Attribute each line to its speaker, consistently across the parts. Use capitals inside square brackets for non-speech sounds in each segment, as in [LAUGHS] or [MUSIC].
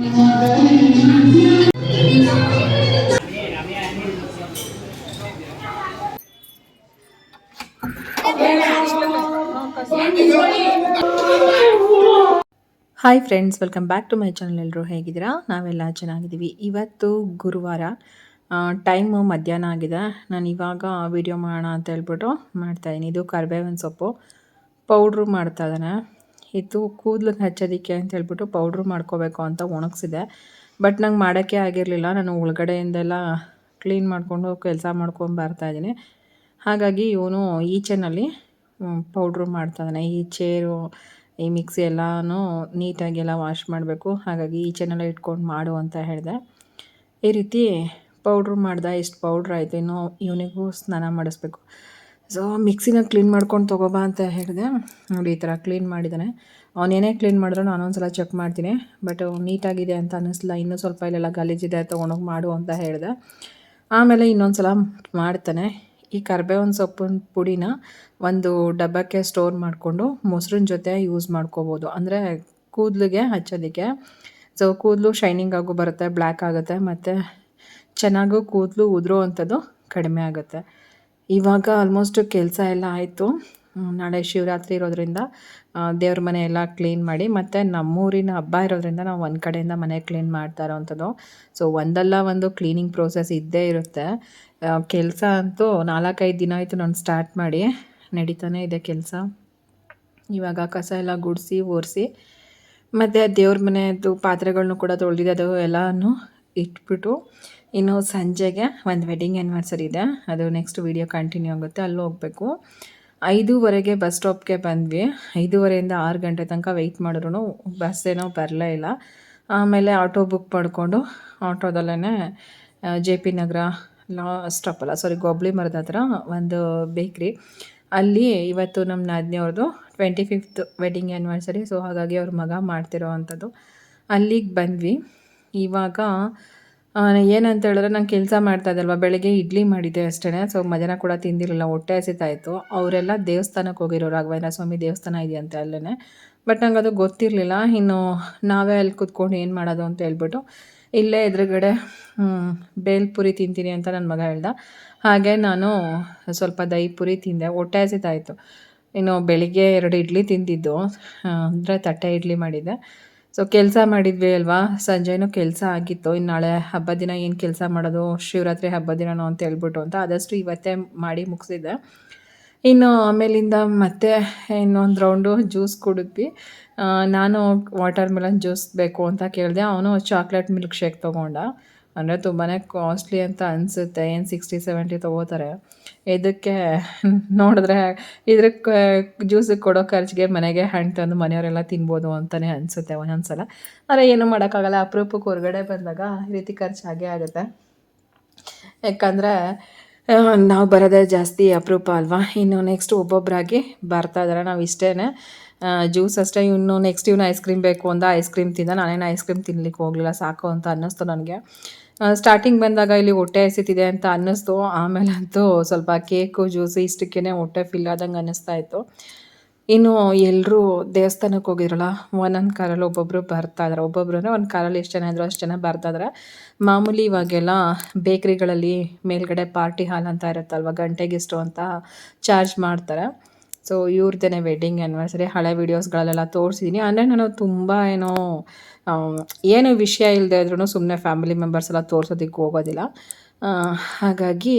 Speaker 1: Hi friends welcome back to my channel ಎಲ್ಲರೂ ಹೇಗಿದ್ದೀರಾ? ನಾವೆಲ್ಲ ಚೆನ್ನಾಗಿದ್ದೀವಿ. ಇವತ್ತು ಗುರುವಾರ ಟೈಮು ಮಧ್ಯಾಹ್ನ ಆಗಿದೆ. ನಾನು ಇವಾಗ ವಿಡಿಯೋ ಮಾಡೋಣ ಅಂತ ಹೇಳ್ಬಿಟ್ಟು ಮಾಡ್ತಾಯಿದ್ದೀನಿ ಇದು ಕರ್ಬೇವಿನ ಸೊಪ್ಪು. ಪೌಡ್ರು ಮಾಡ್ತಾ ಇದ್ದಾನೆ ಇದು ಕೂದಲಿಗೆ ಹಚ್ಚೋದಕ್ಕೆ ಅಂತ ಹೇಳ್ಬಿಟ್ಟು ಪೌಡ್ರು ಮಾಡ್ಕೋಬೇಕು ಅಂತ ಒಣಗಿಸಿದೆ. ಬಟ್ ನಂಗೆ ಮಾಡೋಕ್ಕೆ ಆಗಿರಲಿಲ್ಲ. ನಾನು ಒಳಗಡೆಯಿಂದೆಲ್ಲ ಕ್ಲೀನ್ ಮಾಡಿಕೊಂಡು ಕೆಲಸ ಮಾಡ್ಕೊಂಡು ಬರ್ತಾಯಿದ್ದೀನಿ ಹಾಗಾಗಿ ಇವನು ಈಚೆನಲ್ಲಿ ಪೌಡ್ರು ಮಾಡ್ತಾಯಿದ್ದಾನೆ ಈ ಚೇರು ಈ ಮಿಕ್ಸಿ ಎಲ್ಲನೂ ನೀಟಾಗೆಲ್ಲ ವಾಶ್ ಮಾಡಬೇಕು. ಹಾಗಾಗಿ ಈಚೆನೆಲ್ಲ ಇಟ್ಕೊಂಡು ಮಾಡು ಅಂತ ಹೇಳಿದೆ. ಈ ರೀತಿ ಪೌಡ್ರ್ ಮಾಡ್ದೆ. ಇಷ್ಟು ಪೌಡ್ರ್ ಆಯಿತು. ಇನ್ನೂ ಇವನಿಗೂ ಸ್ನಾನ ಮಾಡಿಸ್ಬೇಕು. ಸೊ ಮಿಕ್ಸಿನ ಕ್ಲೀನ್ ಮಾಡ್ಕೊಂಡು ತೊಗೊಬಾ ಅಂತ ಹೇಳಿದೆ. ನೋಡಿ, ಈ ಥರ ಕ್ಲೀನ್ ಮಾಡಿದ್ದಾನೆ ಅವನೇನೇ ಕ್ಲೀನ್ ಮಾಡಿದ್ರು ನಾನು ಸಲ ಚೆಕ್ ಮಾಡ್ತೀನಿ. ಬಟ್ ನೀಟಾಗಿದೆ ಅಂತ ಅನ್ನಿಸ್ಲಿಲ್ಲ. ಇನ್ನೂ ಸ್ವಲ್ಪ ಇಲ್ಲೆಲ್ಲ ಗಲೀಜಿದೆ, ತೊಗೊಂಡೋಗಿ ಮಾಡು ಅಂತ ಹೇಳಿದೆ. ಆಮೇಲೆ ಇನ್ನೊಂದು ಸಲ ಮಾಡ್ತಾನೆ. ಈ ಕರ್ಬೇವಿನ ಸೊಪ್ಪಿನ ಪುಡಿನ ಒಂದು ಡಬ್ಬಕ್ಕೆ ಸ್ಟೋರ್ ಮಾಡಿಕೊಂಡು ಮೊಸರಿನ ಜೊತೆ ಯೂಸ್ ಮಾಡ್ಕೋಬೋದು. ಅಂದರೆ ಕೂದಲಿಗೆ ಹಚ್ಚೋದಕ್ಕೆ. ಸೊ ಕೂದಲು ಶೈನಿಂಗ್ ಆಗು ಬರುತ್ತೆ ಬ್ಲ್ಯಾಕ್ ಆಗುತ್ತೆ, ಮತ್ತು ಚೆನ್ನಾಗೂ ಕೂದಲು ಉದುರೋ ಅಂಥದ್ದು ಕಡಿಮೆ ಆಗುತ್ತೆ. ಇವಾಗ ಆಲ್ಮೋಸ್ಟ್ ಕೆಲಸ ಎಲ್ಲ ಆಯಿತು. ನಾಳೆ ಶಿವರಾತ್ರಿ ಇರೋದ್ರಿಂದ ದೇವ್ರ ಮನೆ ಎಲ್ಲ ಕ್ಲೀನ್ ಮಾಡಿ, ಮತ್ತು ನಮ್ಮೂರಿನ ಹಬ್ಬ ಇರೋದ್ರಿಂದ ನಾವು ಒಂದು ಕಡೆಯಿಂದ ಮನೆ ಕ್ಲೀನ್ ಮಾಡ್ತಾ ಇರೋವಂಥದ್ದು ಸೊ ಒಂದಲ್ಲ ಒಂದು ಕ್ಲೀನಿಂಗ್ ಪ್ರೋಸೆಸ್ ಇದ್ದೇ ಇರುತ್ತೆ. ಕೆಲಸ ಅಂತೂ ನಾಲ್ಕೈದು ದಿನ ಆಯಿತು ನಾನು ಸ್ಟಾರ್ಟ್ ಮಾಡಿ, ನಡೀತಾನೆ ಇದೆ ಕೆಲಸ. ಇವಾಗ ಕಸ ಎಲ್ಲ ಗುಡಿಸಿ, ಒರೆಸಿ, ಮತ್ತು ದೇವ್ರ ಮನೆಯದ್ದು ಪಾತ್ರೆಗಳನ್ನೂ ಕೂಡ ತೊಳೆದಿದೆ ಅದು ಎಲ್ಲನೂ ಇಟ್ಬಿಟ್ಟು ಇನ್ನು ಸಂಜೆಗೆ ಒಂದು ವೆಡ್ಡಿಂಗ್ ಆ್ಯನಿವರ್ಸರಿ ಇದೆ. ಅದು ನೆಕ್ಸ್ಟ್ ವೀಡಿಯೋ ಕಂಟಿನ್ಯೂ ಆಗುತ್ತೆ. ಅಲ್ಲಿ ಹೋಗಬೇಕು. ಐದೂವರೆಗೆ ಬಸ್ ಸ್ಟಾಪ್ಗೆ ಬಂದ್ವಿ. ಐದೂವರೆಯಿಂದ ಆರು ಗಂಟೆ ತನಕ ವೆಯ್ಟ್ ಮಾಡಿದ್ರು ಬಸ್ ಏನೋ ಬರಲೇ ಇಲ್ಲ. ಆಮೇಲೆ ಆಟೋ ಬುಕ್ ಮಾಡಿಕೊಂಡು ಆಟೋದಲ್ಲೇ ಜೆ ಪಿ ನಗರ ಲಾ ಅಲ್ಲ ಸಾರಿ ಗೊಬ್ಳಿ ಮರದ ಹತ್ರ ಒಂದು ಬೇಕ್ರಿ ಅಲ್ಲಿ ಇವತ್ತು ನಮ್ಮ ನಾದಿನಿಯವ್ರದ್ದು twenty fifth wedding anniversary so ಹಾಗಾಗಿ ಅವ್ರ ಮಗ ಮಾಡ್ತಿರೋ ಅಂಥದ್ದು. ಅಲ್ಲಿಗೆ ಬಂದ್ವಿ. ಇವಾಗ ಏನಂತ ಹೇಳಿದ್ರೆ ನಂಗೆ ಕೆಲಸ ಮಾಡ್ತಾ ಇದ್ದಲ್ವ ಬೆಳಗ್ಗೆ ಇಡ್ಲಿ ಮಾಡಿದ್ದೆ ಅಷ್ಟೇ ಸೊ ಮಧ್ಯಾಹ್ನ ಕೂಡ ತಿಂದಿರಲಿಲ್ಲ. ಹೊಟ್ಟೆ ಹಸಿತಾಯಿತ್ತು ಅವರೆಲ್ಲ ದೇವಸ್ಥಾನಕ್ಕೆ ಹೋಗಿರೋ ರಾಘವೇಂದ್ರ ಸ್ವಾಮಿ ದೇವಸ್ಥಾನ ಇದೆಯಂತೆ ಅಲ್ಲೇ ಬಟ್ ನಂಗೆ ಅದು ಗೊತ್ತಿರಲಿಲ್ಲ. ಇನ್ನು ನಾವೇ ಅಲ್ಲಿ ಕೂತ್ಕೊಂಡು ಏನು ಮಾಡೋದು ಅಂತ ಹೇಳ್ಬಿಟ್ಟು ಇಲ್ಲೇ ಎದುರುಗಡೆ ಬೇಲ್ಪುರಿ ತಿಂತೀನಿ ಅಂತ ನನ್ನ ಮಗ ಹೇಳ್ದ. ಹಾಗೆ ನಾನು ಸ್ವಲ್ಪ ದಹಿ ಪುರಿ ತಿಂದೆ. ಹೊಟ್ಟೆ ಹಸಿತಾಯಿತ್ತು ಇನ್ನು ಬೆಳಿಗ್ಗೆ ಎರಡು ಇಡ್ಲಿ ತಿಂದಿದ್ದು. ಅಂದರೆ ತಟ್ಟೆ ಇಡ್ಲಿ ಮಾಡಿದ್ದೆ. ಸೊ ಕೆಲಸ ಮಾಡಿದ್ವಿ ಅಲ್ವಾ? ಸಂಜೆನೂ ಕೆಲಸ ಆಗಿತ್ತು. ಇನ್ನು ನಾಳೆ ಹಬ್ಬದ ದಿನ ಏನು ಕೆಲಸ ಮಾಡೋದು? ಶಿವರಾತ್ರಿ ಹಬ್ಬ ದಿನನೋ ಅಂತ ಹೇಳ್ಬಿಟ್ಟು ಅಂತ ಆದಷ್ಟು ಇವತ್ತೇ ಮಾಡಿ ಮುಗಿಸಿದ್ದೆ. ಇನ್ನು ಆಮೇಲಿಂದ ಮತ್ತೆ ಇನ್ನೊಂದು ರೌಂಡು ಜ್ಯೂಸ್ ಕುಡಿದ್ವಿ. ನಾನು ವಾಟರ್ ಮೆಲನ್ ಜ್ಯೂಸ್ ಬೇಕು ಅಂತ ಕೇಳಿದೆ. ಅವನು ಚಾಕ್ಲೇಟ್ ಮಿಲ್ಕ್ ಶೇಕ್ ತೊಗೊಂಡ. ಅಂದರೆ ತುಂಬಾ ಕಾಸ್ಟ್ಲಿ ಅಂತ ಅನಿಸುತ್ತೆ. ಏನು ಸಿಕ್ಸ್ಟಿ, ಸೆವೆಂಟಿ ತೊಗೋತಾರೆ. ಇದಕ್ಕೆ ನೋಡಿದ್ರೆ ಇದಕ್ಕೆ ಜ್ಯೂಸಿಗೆ ಕೊಡೋ ಖರ್ಚಿಗೆ ಮನೆಗೆ ಹಣ್ಣು ತಂದು ಮನೆಯವರೆಲ್ಲ ತಿನ್ಬೋದು ಅಂತಲೇ ಅನಿಸುತ್ತೆ ಒಂದೊಂದು ಸಲ ಆದರೆ ಏನೂ ಮಾಡೋಕ್ಕಾಗಲ್ಲ, ಅಪರೂಪಕ್ಕೆ ಹೊರಗಡೆ ಬಂದಾಗ ಈ ರೀತಿ ಖರ್ಚು ಆಗೇ ಆಗುತ್ತೆ. ಯಾಕಂದರೆ ನಾವು ಬರೋದೇ ಜಾಸ್ತಿ ಅಪರೂಪ ಅಲ್ವಾ? ಇನ್ನು ನೆಕ್ಸ್ಟ್ ಒಬ್ಬೊಬ್ಬರಾಗಿ ಬರ್ತಾ ಇದ್ದಾರೆ ನಾವು ಇಷ್ಟೇ ಜ್ಯೂಸ್ ಅಷ್ಟೇ. ಇನ್ನು ನೆಕ್ಸ್ಟ್ ಇವನು ಐಸ್ ಕ್ರೀಮ್ ಬೇಕು ಅಂದ ಐಸ್ ಕ್ರೀಮ್ ತಿಂದ ನಾನೇನು ಐಸ್ ಕ್ರೀಮ್ ತಿನ್ಲಿಕ್ಕೆ ಹೋಗಲಿಲ್ಲ, ಸಾಕು ಅಂತ ಅನ್ನಿಸ್ತು ನನಗೆ. ಸ್ಟಾರ್ಟಿಂಗ್ ಬಂದಾಗ ಇಲ್ಲಿ ಹೊಟ್ಟೆ ಹಸಿತಿದೆ ಅಂತ ಅನ್ನಿಸ್ತು. ಆಮೇಲೆ ಸ್ವಲ್ಪ ಕೇಕು, ಜ್ಯೂಸು ಇಷ್ಟಕ್ಕೇ ಹೊಟ್ಟೆ ಫಿಲ್ ಆದಂಗೆ ಅನ್ನಿಸ್ತಾ ಇತ್ತು. ಇನ್ನು ಎಲ್ಲರೂ ದೇವಸ್ಥಾನಕ್ಕೆ ಹೋಗಿದ್ರಲ್ಲ, ಒಂದೊಂದು ಕಾರಲ್ಲಿ ಒಬ್ಬೊಬ್ಬರು ಬರ್ತಾ ಒಬ್ಬೊಬ್ರು ಅಂದರೆ ಒಂದು ಕಾರಲ್ಲಿ ಎಷ್ಟು ಜನ ಇದ್ರು, ಅಷ್ಟು ಜನ ಬರ್ತಾ ಇದ್ದಾರೆ ಮಾಮೂಲಿ ಇವಾಗೆಲ್ಲ ಬೇಕ್ರಿಗಳಲ್ಲಿ ಮೇಲ್ಗಡೆ ಪಾರ್ಟಿ ಹಾಲ್ ಅಂತ ಇರುತ್ತಲ್ವ ಗಂಟೆಗಿಷ್ಟು ಅಂತ ಚಾರ್ಜ್ ಮಾಡ್ತಾರೆ. ಸೊ ಇವ್ರದ್ದೇ ವೆಡ್ಡಿಂಗ್ ಆ್ಯನಿವರ್ಸರಿ ಹಳೆ ವೀಡಿಯೋಸ್ಗಳಲ್ಲೆಲ್ಲ ತೋರಿಸಿದ್ದೀನಿ ಅಂದರೆ ನಾನು ತುಂಬ ಏನೋ ಏನು ವಿಷಯ ಇಲ್ಲದೆ ಇದ್ರೂ ಸುಮ್ಮನೆ ಫ್ಯಾಮಿಲಿ ಮೆಂಬರ್ಸ್ ಎಲ್ಲ ತೋರಿಸೋದಕ್ಕೆ ಹೋಗೋದಿಲ್ಲ. ಹಾಗಾಗಿ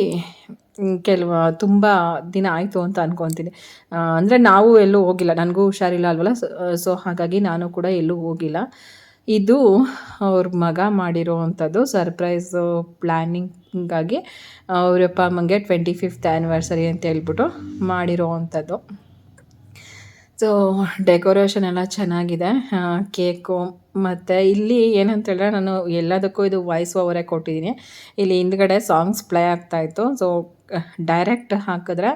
Speaker 1: ಕೆಲವು, ತುಂಬ ದಿನ ಆಯಿತು ಅಂತ ಅನ್ಕೊತೀನಿ. ಅಂದರೆ ನಾವು ಎಲ್ಲೂ ಹೋಗಿಲ್ಲ. ನನಗೂ ಹುಷಾರಿಲ್ಲ ಅಲ್ವಲ್ಲ? ಸೊ ಹಾಗಾಗಿ ನಾನು ಕೂಡ ಎಲ್ಲೂ ಹೋಗಿಲ್ಲ. ಇದು ಅವ್ರ ಮಗ ಮಾಡಿರೋ ಅಂಥದ್ದು ಸರ್ಪ್ರೈಸು ಪ್ಲ್ಯಾನಿಂಗಾಗಿ ಅವರಪ್ಪ ಅಮ್ಮಂಗೆ ಟ್ವೆಂಟಿ ಫಿಫ್ತ್ ಆ್ಯನಿವರ್ಸರಿ ಅಂತ ಹೇಳ್ಬಿಟ್ಟು ಮಾಡಿರೋ ಅಂಥದ್ದು. ಸೊ ಡೆಕೋರೇಷನ್ ಎಲ್ಲ ಚೆನ್ನಾಗಿದೆ ಕೇಕು ಮತ್ತು ಇಲ್ಲಿ ಏನಂತ ಹೇಳಿದ್ರೆ ನಾನು ಎಲ್ಲದಕ್ಕೂ ಇದು ವಾಯ್ಸ್ ಓವರೇ ಕೊಟ್ಟಿದ್ದೀನಿ. ಇಲ್ಲಿ ಹಿಂದ್ಗಡೆ ಸಾಂಗ್ಸ್ ಪ್ಲೇ ಆಗ್ತಾಯಿತ್ತು ಸೊ ಡೈರೆಕ್ಟ್ ಹಾಕಿದ್ರೆ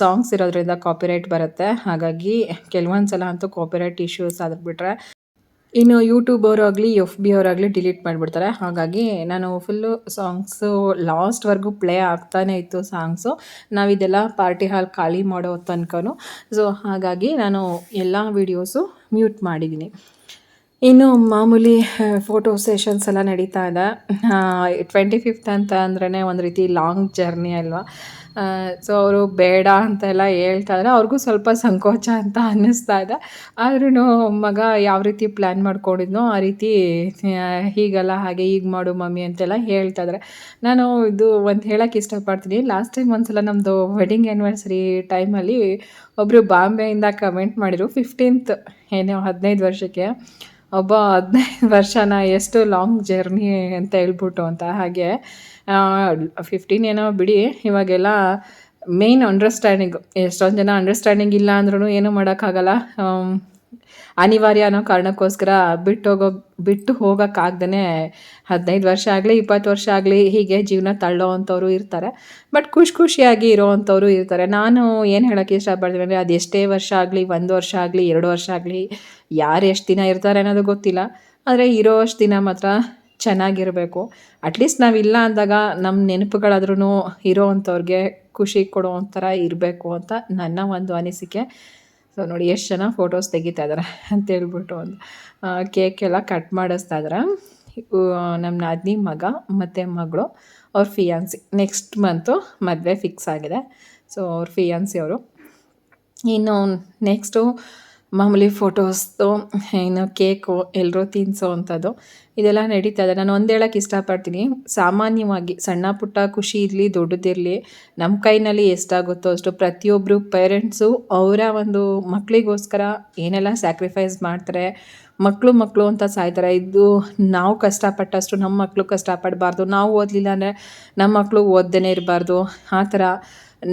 Speaker 1: ಸಾಂಗ್ಸ್ ಇರೋದ್ರಿಂದ ಕಾಪಿರೈಟ್ ಬರುತ್ತೆ. ಹಾಗಾಗಿ ಕೆಲವೊಂದು ಸಲ ಅಂತೂ ಕಾಪಿರೈಟ್ ಇಶ್ಯೂಸ್ ಆದ್ರೆ ಬಿಟ್ಟರೆ ಇನ್ನು ಯೂಟ್ಯೂಬ್ ಅವರಾಗಲಿ ಎಫ್ ಬಿ ಅವರಾಗಲಿ ಡಿಲೀಟ್ ಮಾಡಿಬಿಡ್ತಾರೆ. ಹಾಗಾಗಿ ನಾನು ಫುಲ್ಲು ಸಾಂಗ್ಸು ಲಾಸ್ಟ್ವರೆಗೂ ಪ್ಲೇ ಆಗ್ತಾನೆ ಇತ್ತು ಸಾಂಗ್ಸು ನಾವಿದೆಲ್ಲ ಪಾರ್ಟಿ ಹಾಲ್ ಖಾಲಿ ಮಾಡೋ ತನಕನು. ಸೊ ಹಾಗಾಗಿ ನಾನು ಎಲ್ಲ ವೀಡಿಯೋಸು ಮ್ಯೂಟ್ ಮಾಡಿದ್ದೀನಿ ಇನ್ನು ಮಾಮೂಲಿ ಫೋಟೋ ಸೆಷನ್ಸ್ ಎಲ್ಲ ನಡೀತಾ ಇದೆ. ಟ್ವೆಂಟಿ ಫಿಫ್ತ್ ಅಂತ ಅಂದ್ರೇ ಒಂದು ರೀತಿ ಲಾಂಗ್ ಜರ್ನಿ ಅಲ್ವಾ? ಸೊ ಅವರು ಬೇಡ ಅಂತೆಲ್ಲ ಹೇಳ್ತಾ ಇದ್ರೆ. ಅವ್ರಿಗೂ ಸ್ವಲ್ಪ ಸಂಕೋಚ ಅಂತ ಅನ್ನಿಸ್ತಾ ಇದೆ. ಆದ್ರೂ ಮಗ ಯಾವ ರೀತಿ ಪ್ಲ್ಯಾನ್ ಮಾಡ್ಕೊಂಡಿದ್ನೋ ಆ ರೀತಿ ಹೀಗಲ್ಲ ಹಾಗೆ ಈಗ ಮಾಡು ಮಮ್ಮಿ ಅಂತೆಲ್ಲ ಹೇಳ್ತಾ ಇದ್ದಾರೆ ನಾನು ಇದು ಒಂದು ಹೇಳೋಕ್ಕೆ ಇಷ್ಟಪಡ್ತೀನಿ. ಲಾಸ್ಟ್ ಟೈಮ್ ಒಂದ್ಸಲ ನಮ್ಮದು ವೆಡ್ಡಿಂಗ್ ಆ್ಯನಿವರ್ಸರಿ ಟೈಮಲ್ಲಿ ಒಬ್ಬರು ಬಾಂಬೆಯಿಂದ ಕಮೆಂಟ್ ಮಾಡಿದರು. ಫಿಫ್ಟೀನ್ತ್ ಏನೋ ಹದಿನೈದು ವರ್ಷಕ್ಕೆ. ಒಬ್ಬ ಹದಿನೈದು ವರ್ಷನ ಎಷ್ಟು ಲಾಂಗ್ ಜರ್ನಿ ಅಂತ ಹೇಳ್ಬಿಟ್ಟು ಅಂತ ಹಾಗೆ. ಫಿಫ್ಟೀನ್ ಏನೋ ಬಿಡಿ, ಇವಾಗೆಲ್ಲ ಮೇಯ್ನ್ ಅಂಡರ್ಸ್ಟ್ಯಾಂಡಿಂಗ್ ಎಷ್ಟೊಂದು ಜನ ಅಂಡರ್ಸ್ಟ್ಯಾಂಡಿಂಗ್ ಇಲ್ಲ ಅಂದ್ರೂ ಏನೂ ಮಾಡೋಕ್ಕಾಗಲ್ಲ. ಅನಿವಾರ್ಯ ಅನ್ನೋ ಕಾರಣಕ್ಕೋಸ್ಕರ ಬಿಟ್ಟು ಹೋಗೋ, ಬಿಟ್ಟು ಹೋಗೋಕ್ಕಾಗ್ದೇ ಹದಿನೈದು ವರ್ಷ ಆಗಲಿ, ಇಪ್ಪತ್ತು ವರ್ಷ ಆಗಲಿ ಹೀಗೆ ಜೀವನ ತಳ್ಳೋ ಅಂಥವ್ರು ಇರ್ತಾರೆ. ಬಟ್ ಖುಷಿ ಖುಷಿಯಾಗಿ ಇರೋ ಅಂಥವ್ರು ಇರ್ತಾರೆ. ನಾನು ಏನು ಹೇಳೋಕ್ಕೆ ಇಷ್ಟಪಡ್ತೀನಿ ಅಂದರೆ ಅದು ಎಷ್ಟೇ ವರ್ಷ ಆಗಲಿ, ಒಂದು ವರ್ಷ ಆಗಲಿ, ಎರಡು ವರ್ಷ ಆಗಲಿ, ಯಾರು ಎಷ್ಟು ದಿನ ಇರ್ತಾರೆ ಅನ್ನೋದು ಗೊತ್ತಿಲ್ಲ. ಆದರೆ ಇರೋ ಅಷ್ಟು ದಿನ ಮಾತ್ರ ಚೆನ್ನಾಗಿರಬೇಕು. ಅಟ್ಲೀಸ್ಟ್ ನಾವಿಲ್ಲ ಅಂದಾಗ ನಮ್ಮ ನೆನಪುಗಳಾದ್ರೂ ಇರೋ ಅಂಥವ್ರಿಗೆ ಖುಷಿ ಕೊಡೋ ಒಂಥರ ಇರಬೇಕು ಅಂತ ನನ್ನ ಒಂದು ಅನಿಸಿಕೆ. ಸೊ ನೋಡಿ ಎಷ್ಟು ಜನ ಫೋಟೋಸ್ ತೆಗಿತಾ ಇದ್ದಾರೆ ಅಂತ ಹೇಳ್ಬಿಟ್ಟು ಒಂದು ಕೇಕ್ ಎಲ್ಲ ಕಟ್ ಮಾಡಿಸ್ತಾ ಇದ್ದಾರೆ ನಮ್ಮ ನಾದಿನಿ ಮಗ ಮತ್ತು ಮಗಳು, ಅವ್ರ ಫಿಯಾನ್ಸಿ ನೆಕ್ಸ್ಟ್ ಮಂತು ಮದುವೆ ಫಿಕ್ಸ್ ಆಗಿದೆ. ಸೊ ಅವ್ರ ಫಿಯಾನ್ಸಿ ಅವರು. ಇನ್ನು ನೆಕ್ಸ್ಟು ಮಾಮೂಲಿ ಫೋಟೋಸ್ದು ಏನು ಕೇಕು ಎಲ್ಲರೂ ತಿನ್ಸೋ ಅಂಥದ್ದು, ಇದೆಲ್ಲ ನಡೀತಾ ಇದೆ. ನಾನು ಒಂದು ಹೇಳಕ್ಕೆ ಇಷ್ಟಪಡ್ತೀನಿ. ಸಾಮಾನ್ಯವಾಗಿ ಸಣ್ಣ ಪುಟ್ಟ ಖುಷಿ ಇರಲಿ ದೊಡ್ಡದಿರಲಿ ನಮ್ಮ ಕೈನಲ್ಲಿ ಎಷ್ಟಾಗುತ್ತೋ ಅಷ್ಟು ಪ್ರತಿಯೊಬ್ಬರು ಪೇರೆಂಟ್ಸು ಅವರ ಒಂದು ಮಕ್ಕಳಿಗೋಸ್ಕರ ಏನೆಲ್ಲ ಸ್ಯಾಕ್ರಿಫೈಸ್ ಮಾಡ್ತಾರೆ ಮಕ್ಕಳು ಮಕ್ಕಳು ಅಂತ ಸಾಯ್ತಾರೆ. ಇದು ನಾವು ಕಷ್ಟಪಟ್ಟಷ್ಟು ನಮ್ಮ ಮಕ್ಕಳು ಕಷ್ಟಪಡಬಾರ್ದು. ನಾವು ಓದಲಿಲ್ಲ ಅಂದರೆ ನಮ್ಮ ಮಕ್ಕಳು ಓದ್ದೇ ಇರಬಾರ್ದು. ಆ ಥರ